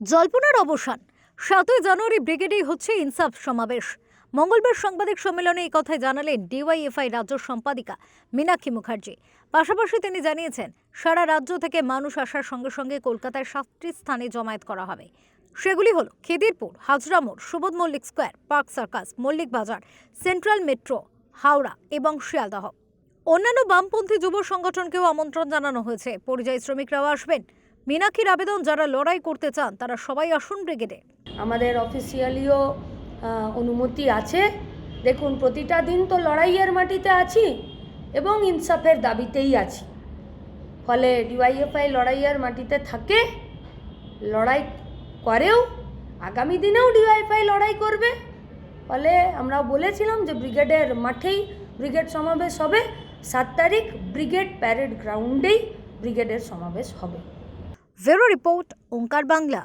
জল্পনার অবসান। সাতই জানুয়ারি ব্রিগেডেই হচ্ছে ইনসাফ সমাবেশ। মঙ্গলবার সাংবাদিক সম্মেলনে এই কথাই জানালেন ডিওয়াইএফআই রাজ্য সম্পাদিকা মীনাক্ষী মুখার্জি। পাশাপাশি তিনি জানিয়েছেন, সারা রাজ্য থেকে মানুষ আসার সঙ্গে সঙ্গে কলকাতায় সাতটি স্থানে জমায়েত করা হবে। সেগুলি হল খিদিরপুর, হাজরা মোড়, Subodh Mallick square, park circus, Mallick Bazar, central metro, Howrah এবং শিয়ালদহ। অন্যান্য বামপন্থী যুব সংগঠনকেও আমন্ত্রণ জানানো হয়েছে। পরিযায়ী শ্রমিকরাও আসবেন। মীনাক্ষীর আবেদন যারা লড়াই করতে চান, তারা সবাই আসুন ব্রিগেডে। আমাদের অফিসিয়ালিও অনুমতি আছে। দেখুন, প্রতিটা দিন তো লড়াইয়ের মাটিতে আছি এবং ইনসাফের দাবিতেই আছি। ফলে ডিওয়াইএফআই লড়াইয়ের মাটিতে থাকে, লড়াই করেও, আগামী দিনেও ডিওয়াইএফআই লড়াই করবে। ফলে আমরা বলেছিলাম যে ব্রিগেডের মাঠেই ব্রিগেড সমাবেশ হবে। সাত তারিখ ব্রিগেড প্যারেড গ্রাউন্ডেই ব্রিগেডের সমাবেশ হবে। ভেরো রিপোর্ট ওঙ্কার বাংলা